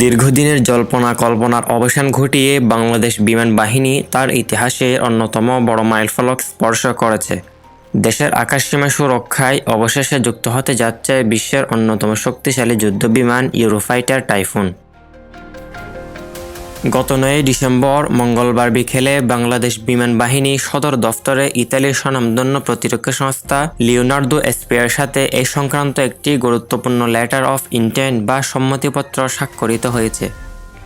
দীর্ঘদিনের জল্পনা কল্পনার অবসান ঘটিয়ে বাংলাদেশ বিমান বাহিনী তার ইতিহাসে অন্যতম বড় মাইলফলক স্পর্শ করেছে। দেশের আকাশসীমা সুরক্ষায় অবশেষে যুক্ত হতে যাচ্ছে বিশ্বের অন্যতম শক্তিশালী যুদ্ধ বিমান ইউরোফাইটার টাইফুন। গত নয় ডিসেম্বর মঙ্গলবার বিকেলে বাংলাদেশ বিমান বাহিনী সদর দফতরে ইতালির স্বনামধন্য প্রতিরক্ষা সংস্থা লিওনার্দো এসপিয়ার সাথে এই সংক্রান্ত একটি গুরুত্বপূর্ণ লেটার অফ ইন্টেন্ট বা সম্মতিপত্র স্বাক্ষরিত হয়েছে।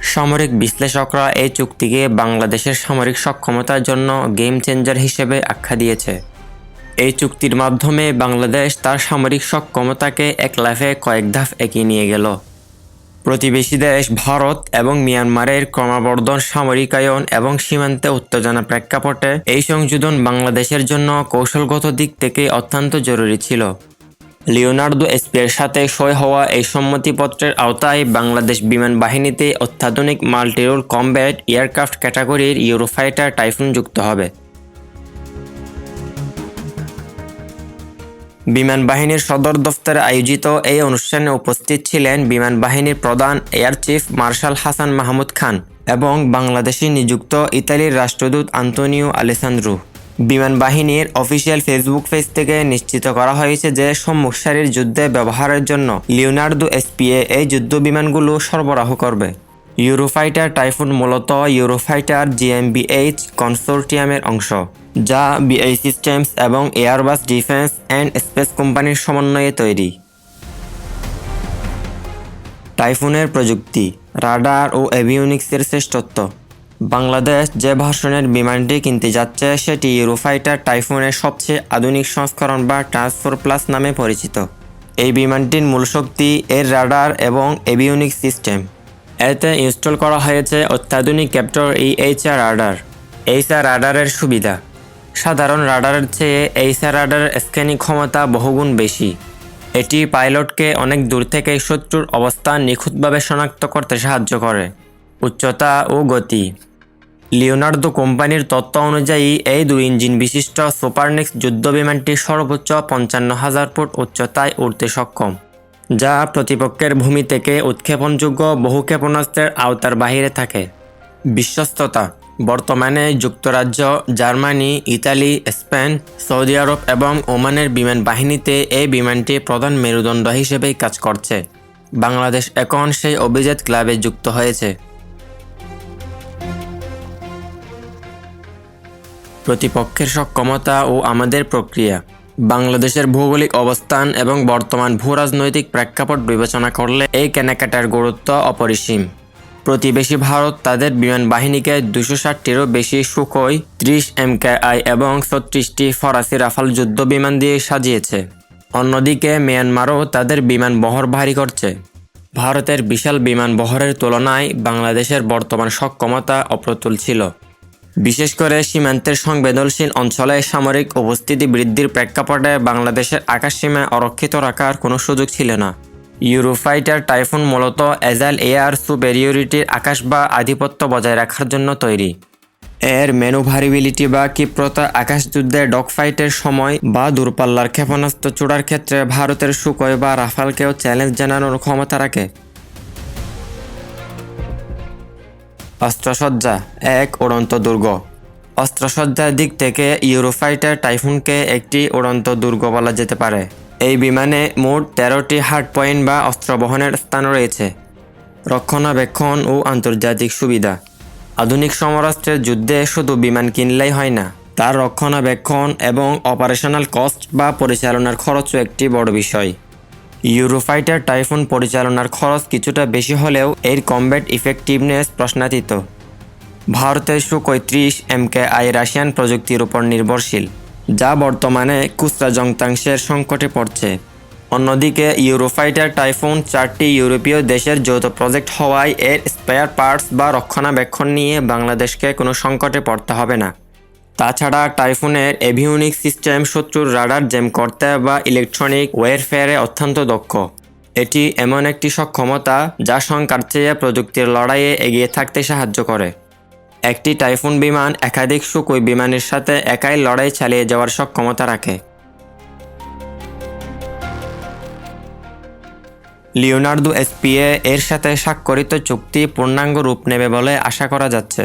সামরিক বিশ্লেষকরা এই চুক্তিকে বাংলাদেশের সামরিক সক্ষমতার জন্য গেম চেঞ্জার হিসেবে আখ্যা দিয়েছে। এই চুক্তির মাধ্যমে বাংলাদেশ তার সামরিক সক্ষমতাকে এক লাফে কয়েক ধাপ এগিয়ে নিয়ে গেল। প্রতিবেশী দেশ ভারত এবং মিয়ানমারের ক্রমবর্ধন সামরিকায়ন এবং সীমান্তে উত্তেজনা প্রেক্ষাপটে এই সংযোজন বাংলাদেশের জন্য কৌশলগত দিক থেকে অত্যন্ত জরুরি ছিল। লিওনার্দো এসপির সাথে সই হওয়া এই সম্মতিপত্রের আওতায় বাংলাদেশ বিমান বাহিনীতে অত্যাধুনিক মাল্টিরোল কমব্যাট, এয়ারক্রাফট ক্যাটাগরির ইউরোফাইটার টাইফুন যুক্ত হবে। বিমান বাহিনীর সদর দফতরে আয়োজিত এই অনুষ্ঠানে উপস্থিত ছিলেন বিমান বাহিনীর প্রধান air chief marshal Hasan Mahmud Khan এবং বাংলাদেশে নিযুক্ত ইতালির রাষ্ট্রদূত আন্তোনিও আলেসান্দ্রু। বিমান বাহিনীর অফিসিয়াল ফেসবুক পেজ থেকে নিশ্চিত করা হয়েছে যে সম্মুখ সারির যুদ্ধে ব্যবহারের জন্য লিওনার্দো এসপিএ এই যুদ্ধ বিমানগুলো সরবরাহ করবে। ইউরোফাইটার টাইফুন মূলত ইউরোফাইটার জিএমবিএইচ কনসোর্টিয়ামের অংশ, যা বিআই সিস্টেমস এবং এয়ারবাস ডিফেন্স অ্যান্ড স্পেস কোম্পানির সমন্বয়ে তৈরি। টাইফুনের প্রযুক্তি, রাডার ও এভিওনিক্সের শ্রেষ্ঠত্ব। বাংলাদেশ যে ভার্সনের বিমানটি কিনতে যাচ্ছে, সেটি ইউরোফাইটার টাইফুনের সবচেয়ে আধুনিক সংস্করণ বা ট্রান্সফোর প্লাস নামে পরিচিত। এই বিমানটির মূল শক্তি এর রাডার এবং এভিওনিক্স সিস্টেম। এতে ইনস্টল করা হয়েছে অত্যাধুনিক ক্যাপ্টর ইএইচআর রাডার। এইচআর রাডারের সুবিধা। সাধারণ রাডারের চেয়ে এইচআর রাডারের স্ক্যানিং ক্ষমতা বহুগুণ বেশি। এটি পাইলটকে অনেক দূর থেকে শত্রুর অবস্থান নিখুঁতভাবে শনাক্ত করতে সাহায্য করে। উচ্চতা ও গতি। লিওনার্দো কোম্পানির তথ্য অনুযায়ী, এই দুই ইঞ্জিন বিশিষ্ট সুপারনেক্স যুদ্ধ বিমানটি সর্বোচ্চ পঞ্চান্ন হাজার ফুট উচ্চতায় উঠতে সক্ষম। যা প্রতিপক্ষের ভূমি থেকে উৎক্ষেপণযোগ্য বহু ক্ষেপণাস্ত্রের আওতার বাহিরে থাকে। বিশ্বস্ততা, বর্তমানে যুক্তরাজ্য, জার্মানি, ইতালি, স্পেন, সৌদি আরব এবং ওমানের বিমান বাহিনীতে এই বিমানটি প্রধান মেরুদণ্ড হিসেবেই কাজ করছে। বাংলাদেশ এখন সেই অভিজাত ক্লাবে যুক্ত হয়েছে। প্রতিপক্ষের সক্ষমতা ও আমাদের প্রক্রিয়া। বাংলাদেশের ভৌগোলিক অবস্থান এবং বর্তমান ভূরাজনৈতিক প্রেক্ষাপট বিবেচনা করলে এই কেনাকাটার গুরুত্ব অপরিসীম। প্রতিবেশী ভারত তাদের বিমান বাহিনীকে দুশো ষাটটিরও বেশি সুখই ত্রিশ এমকেআই এবং ছত্রিশটি ফরাসি রাফাল যুদ্ধ বিমান দিয়ে সাজিয়েছে। অন্যদিকে মিয়ানমারও তাদের বিমান বহর ভারী করছে। ভারতের বিশাল বিমান বহরের তুলনায় বাংলাদেশের বর্তমান সক্ষমতা অপ্রতুল ছিল। বিশেষ করে সীমান্তের সংবেদনশীল অঞ্চলে সামরিক উপস্থিতি বৃদ্ধির প্রেক্ষাপটে বাংলাদেশের আকাশসীমায় অরক্ষিত রাখার কোনো সুযোগ ছিল না। ইউরোফাইটার টাইফুন মূলত এজাইল এয়ার সুপেরিয়রিটির আকাশ বা আধিপত্য বজায় রাখার জন্য তৈরি। এর ম্যানুভারিবিলিটি বা ক্ষিপ্রতা আকাশযুদ্ধে ডগফাইটের সময় বা দূরপাল্লার ক্ষেপণাস্ত্র চূড়ার ক্ষেত্রে ভারতের সুকয় বা রাফালকেও চ্যালেঞ্জ জানানোর ক্ষমতা রাখে। অস্ত্রসজ্জা এক উড়ন্ত দুর্গ। অস্ত্রসজ্জার দিক থেকে ইউরোফাইটার টাইফুনকে একটি উড়ন্ত দুর্গ বলা যেতে পারে। এই বিমানে মোট তেরোটি হার্ড পয়েন্ট বা অস্ত্র বহনের স্থান রয়েছে। রক্ষণাবেক্ষণ ও আন্তর্জাতিক সুবিধা। আধুনিক সমরাষ্ট্রের যুদ্ধে শুধু বিমান কিনলেই হয় না, তার রক্ষণাবেক্ষণ এবং অপারেশনাল কস্ট বা পরিচালনার খরচও একটি বড় বিষয়। ইউরোফাইটার টাইফুন পরিচালনার খরচ কিছুটা বেশি হলেও এর কমব্যাট ইফেক্টিভনেস প্রশ্নাতীত। ভারতের সুকই ত্রিশ এমকে আই রাশিয়ান প্রযুক্তির উপর নির্ভরশীল, যা বর্তমানে খুচরা যন্ত্রাংশের সংকটে পড়ছে। অন্যদিকে, ইউরোফাইটার টাইফুন চারটি ইউরোপীয় দেশের যৌথ প্রজেক্ট হওয়ায় এর স্পেয়ার পার্টস বা রক্ষণাবেক্ষণ নিয়ে বাংলাদেশকে কোনো সংকটে পড়তে হবে না। তাছাড়া টাইফুনের এভিউনিক সিস্টেম শত্রুর রাডার জ্যাম করতে বা ইলেকট্রনিক ওয়ারফেয়ারে অত্যন্ত দক্ষ। এটি এমন একটি সক্ষমতা যা সংখ্যার চেয়ে প্রযুক্তির লড়াইয়ে এগিয়ে থাকতে সাহায্য করে। একটি টাইফুন বিমান একাধিক সুকুই বিমানের সাথে একাই লড়াই চালিয়ে যাওয়ার সক্ষমতা রাখে। লিওনার্দো এসপিএ এর সাথে স্বাক্ষরিত চুক্তি পূর্ণাঙ্গ রূপ নেবে বলে আশা করা যাচ্ছে।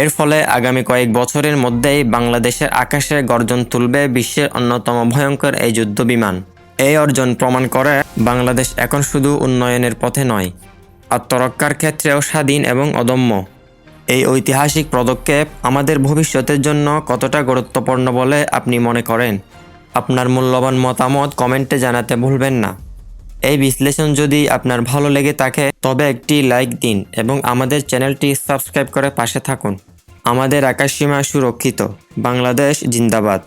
এর ফলে আগামী কয়েক বছরের মধ্যেই বাংলাদেশের আকাশে গর্জন তুলবে বিশ্বের অন্যতম ভয়ঙ্কর এই যুদ্ধ বিমান এই অর্জন প্রমাণ করে বাংলাদেশ এখন শুধু উন্নয়নের পথে নয়, আত্মরক্ষার ক্ষেত্রেও স্বাধীন এবং অদম্য। এই ঐতিহাসিক পদক্ষেপ আমাদের ভবিষ্যতের জন্য কতটা গুরুত্বপূর্ণ বলে আপনি মনে করেন? আপনার মূল্যবান মতামত কমেন্টে জানাতে ভুলবেন না। এই বিশ্লেষণ যদি আপনার ভালো লেগে থাকে, তবে একটি লাইক দিন এবং আমাদের চ্যানেলটি সাবস্ক্রাইব করে পাশে থাকুন। আমাদের আকাশসীমা সুরক্ষিত। বাংলাদেশ জিন্দাবাদ।